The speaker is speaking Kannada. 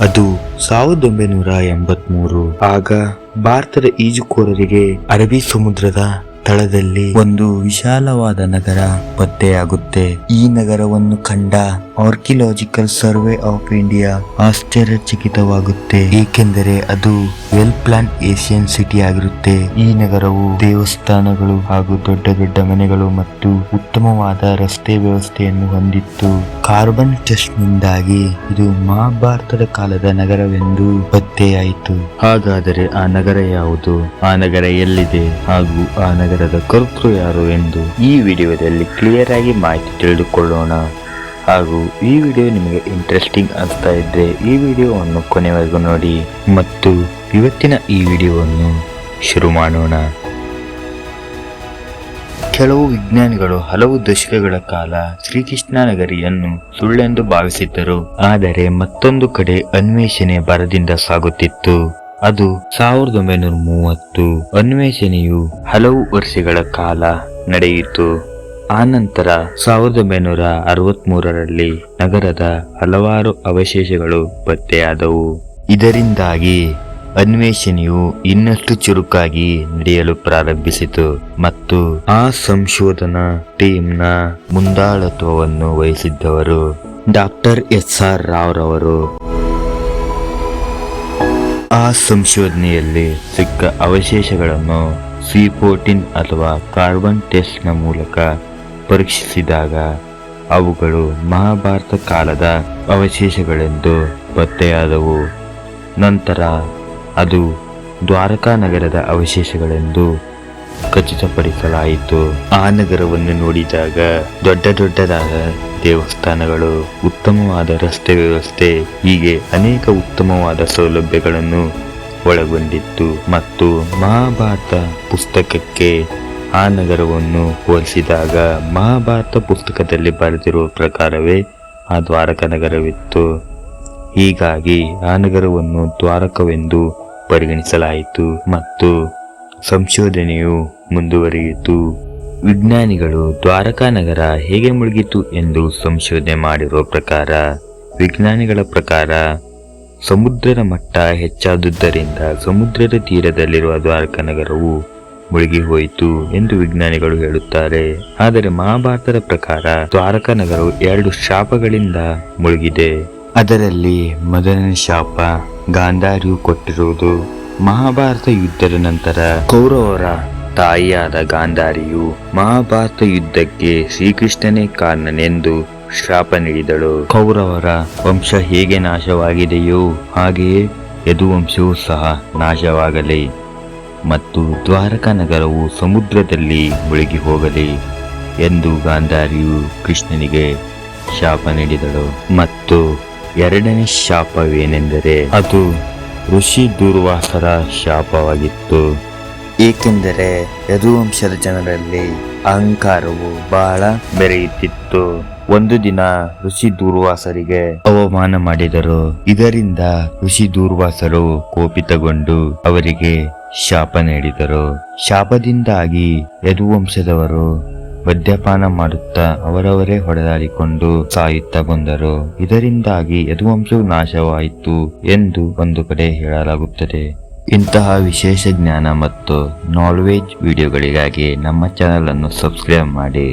ಅದು ಸಾವಿರದ ಒಂಬೈನೂರ ಎಂಬತ್ಮೂರು. ಆಗ ಭಾರತದ ಈಜುಕೋರರಿಗೆ ಅರಬಿ ಸಮುದ್ರದ ತಳದಲ್ಲಿ ಒಂದು ವಿಶಾಲವಾದ ನಗರ ಪತ್ತೆಯಾಗುತ್ತೆ. ಈ ನಗರವನ್ನು ಕಂಡ ಆರ್ಕಿಲಾಜಿಕಲ್ ಸರ್ವೆ ಆಫ್ ಇಂಡಿಯಾ ಆಶ್ಚರ್ಯಚಕಿತವಾಗುತ್ತೆ. ಏಕೆಂದರೆ ಅದು ವೆಲ್ ಪ್ಲಾನ್ ಏಷಿಯನ್ ಸಿಟಿ ಆಗಿರುತ್ತೆ. ಈ ನಗರವು ದೇವಸ್ಥಾನಗಳು ಹಾಗೂ ದೊಡ್ಡ ದೊಡ್ಡ ಮನೆಗಳು ಮತ್ತು ಉತ್ತಮವಾದ ರಸ್ತೆ ವ್ಯವಸ್ಥೆಯನ್ನು ಹೊಂದಿತ್ತು. ಕಾರ್ಬನ್ ಟೆಸ್ಟ್ ನಿಂದಾಗಿ ಇದು ಮಹಾಭಾರತದ ಕಾಲದ ನಗರವೆಂದು ಪತ್ತೆಯಾಯಿತು. ಹಾಗಾದರೆ ಆ ನಗರ ಯಾವುದು? ಆ ನಗರ ಎಲ್ಲಿದೆ? ಹಾಗೂ ಆ ನಗರದ ಕರ್ತೃ ಯಾರು ಎಂದು ಈ ವಿಡಿಯೋದಲ್ಲಿ ಕ್ಲಿಯರ್ ಆಗಿ ಮಾಹಿತಿ ತಿಳಿದುಕೊಳ್ಳೋಣ. ಹಾಗೂ ಈ ವಿಡಿಯೋ ನಿಮಗೆ ಇಂಟ್ರೆಸ್ಟಿಂಗ್ ಅನಿಸ್ತಾ ಇದ್ರೆ ಈ ವಿಡಿಯೋವನ್ನು ಕೊನೆವರೆಗೂ ನೋಡಿ. ಮತ್ತು ಇವತ್ತಿನ ಈ ವಿಡಿಯೋವನ್ನು ಶುರು ಮಾಡೋಣ. ಕೆಲವು ವಿಜ್ಞಾನಿಗಳು ಹಲವು ದಶಕಗಳ ಕಾಲ ಶ್ರೀಕೃಷ್ಣ ನಗರಿಯನ್ನು ಸುಳ್ಳೆಂದು ಭಾವಿಸಿದ್ದರು. ಆದರೆ ಮತ್ತೊಂದು ಕಡೆ ಅನ್ವೇಷಣೆ ಬರದಿಂದ ಸಾಗುತ್ತಿತ್ತು. ಅದು ಸಾವಿರದ ಒಂಬೈನೂರ ಮೂವತ್ತು ಅನ್ವೇಷಣೆಯು ಹಲವು ವರ್ಷಗಳ ಕಾಲ ನಡೆಯಿತು. ಆನಂತರ ಸಾವಿರದ ಒಂಬೈನೂರ ಅರವತ್ಮೂರರಲ್ಲಿ ನಗರದ ಹಲವಾರು ಅವಶೇಷಗಳು ಪತ್ತೆಯಾದವು. ಇದರಿಂದಾಗಿ ಅನ್ವೇಷಣೆಯು ಇನ್ನಷ್ಟು ಚುರುಕಾಗಿ ನಡೆಯಲು ಪ್ರಾರಂಭಿಸಿತು ಮತ್ತು ಆ ಸಂಶೋಧನಾ ಟೀಮ್ನ ಮುಂದಾಳತ್ವವನ್ನು ವಹಿಸಿದ್ದವರು ಡಾಕ್ಟರ್ ಎಸ್ ಆರ್ ರಾವ್ ರವರು ಆ ಸಂಶೋಧನೆಯಲ್ಲಿ ಸಿಕ್ಕ ಅವಶೇಷಗಳನ್ನು ಸಿ ಫೋರ್ಟೀನ್ ಅಥವಾ ಕಾರ್ಬನ್ ಟೆಸ್ಟ್ನ ಮೂಲಕ ಪರೀಕ್ಷಿಸಿದಾಗ ಅವುಗಳು ಮಹಾಭಾರತ ಕಾಲದ ಅವಶೇಷಗಳೆಂದು ಪತ್ತೆಯಾದವು. ನಂತರ ಅದು ದ್ವಾರಕಾ ನಗರದ ಅವಶೇಷಗಳೆಂದು ಖಚಿತಪಡಿಸಲಾಯಿತು. ಆ ನಗರವನ್ನು ನೋಡಿದಾಗ ದೊಡ್ಡ ದೊಡ್ಡದಾದ ದೇವಸ್ಥಾನಗಳು ಉತ್ತಮವಾದ ರಸ್ತೆ ವ್ಯವಸ್ಥೆ, ಹೀಗೆ ಅನೇಕ ಉತ್ತಮವಾದ ಸೌಲಭ್ಯಗಳನ್ನು ಒಳಗೊಂಡಿತ್ತು. ಮತ್ತು ಮಹಾಭಾರತ ಪುಸ್ತಕಕ್ಕೆ ಆ ನಗರವನ್ನು ಹೋಲಿಸಿದಾಗ ಮಹಾಭಾರತ ಪುಸ್ತಕದಲ್ಲಿ ಬರೆದಿರುವ ಪ್ರಕಾರವೇ ಆ ದ್ವಾರಕ ನಗರವಿತ್ತು. ಹೀಗಾಗಿ ಆ ನಗರವನ್ನು ದ್ವಾರಕವೆಂದು ಪರಿಗಣಿಸಲಾಯಿತು ಮತ್ತು ಸಂಶೋಧನೆಯು ಮುಂದುವರಿಯಿತು. ವಿಜ್ಞಾನಿಗಳು ದ್ವಾರಕಾ ನಗರ ಹೇಗೆ ಮುಳುಗಿತು ಎಂದು ಸಂಶೋಧನೆ ಮಾಡಿರುವ ಪ್ರಕಾರ, ವಿಜ್ಞಾನಿಗಳ ಪ್ರಕಾರ ಸಮುದ್ರದ ಮಟ್ಟ ಹೆಚ್ಚಾದುದರಿಂದ ಸಮುದ್ರದ ತೀರದಲ್ಲಿರುವ ದ್ವಾರಕಾ ನಗರವು ಮುಳುಗಿ ಹೋಯಿತು ಎಂದು ವಿಜ್ಞಾನಿಗಳು ಹೇಳುತ್ತಾರೆ. ಆದರೆ ಮಹಾಭಾರತದ ಪ್ರಕಾರ ದ್ವಾರಕಾ ನಗರವು ಎರಡು ಶಾಪಗಳಿಂದ ಮುಳುಗಿದೆ. ಅದರಲ್ಲಿ ಮೊದಲನೇ ಶಾಪ ಗಾಂಧಾರಿಯು ಕೊಟ್ಟಿರುವುದು ಮಹಾಭಾರತ ಯುದ್ಧದ ನಂತರ ಕೌರವರ ತಾಯಿಯಾದ ಗಾಂಧಾರಿಯು ಮಹಾಭಾರತ ಯುದ್ಧಕ್ಕೆ ಶ್ರೀಕೃಷ್ಣನೇ ಕಾರಣನೆಂದು ಶಾಪ ನೀಡಿದಳು. ಕೌರವರ ವಂಶ ಹೇಗೆ ನಾಶವಾಗಿದೆಯೋ ಹಾಗೆಯೇ ಯದುವಂಶವೂ ಸಹ ನಾಶವಾಗಲಿ ಮತ್ತು ದ್ವಾರಕಾ ನಗರವು ಸಮುದ್ರದಲ್ಲಿ ಮುಳುಗಿ ಹೋಗಲಿ ಎಂದು ಗಾಂಧಾರಿಯು ಕೃಷ್ಣನಿಗೆ ಶಾಪ ನೀಡಿದಳು. ಮತ್ತು ಎರಡನೇ ಶಾಪವೇನೆಂದರೆ ಅದು ಋಷಿ ದುರ್ವಾಸರ ಶಾಪವಾಗಿತ್ತು. ಏಕೆಂದರೆ ಯದುವಂಶದ ಜನರಲ್ಲಿ ಅಹಂಕಾರವು ಬಹಳ ಬೆರೆಯುತ್ತಿತ್ತು. ಒಂದು ದಿನ ಋಷಿ ದೂರ್ವಾಸರಿಗೆ ಅವಮಾನ ಮಾಡಿದರು. ಇದರಿಂದ ಋಷಿ ದೂರ್ವಾಸರು ಕೋಪಿತಗೊಂಡು ಅವರಿಗೆ ಶಾಪ ನೀಡಿದರು. ಶಾಪದಿಂದಾಗಿ ಯದುವಂಶದವರು ಮದ್ಯಪಾನ ಮಾಡುತ್ತಾ ಅವರವರೇ ಹೊಡೆದಾಡಿಕೊಂಡು ಸಾಯುತ್ತಾ ಬಂದರು. ಇದರಿಂದಾಗಿ ಯದುವಂಶವು ನಾಶವಾಯಿತು ಎಂದು ಒಂದು ಕಡೆ ಹೇಳಲಾಗುತ್ತದೆ. ಇಂತಹ ವಿಶೇಷ ಜ್ಞಾನ ಮತ್ತು ನಾಲ್ವೇಜ್ ವಿಡಿಯೋಗಳಿಗಾಗಿ ನಮ್ಮ ಚಾನಲನ್ನು ಸಬ್ಸ್ಕ್ರೈಬ್ ಮಾಡಿ.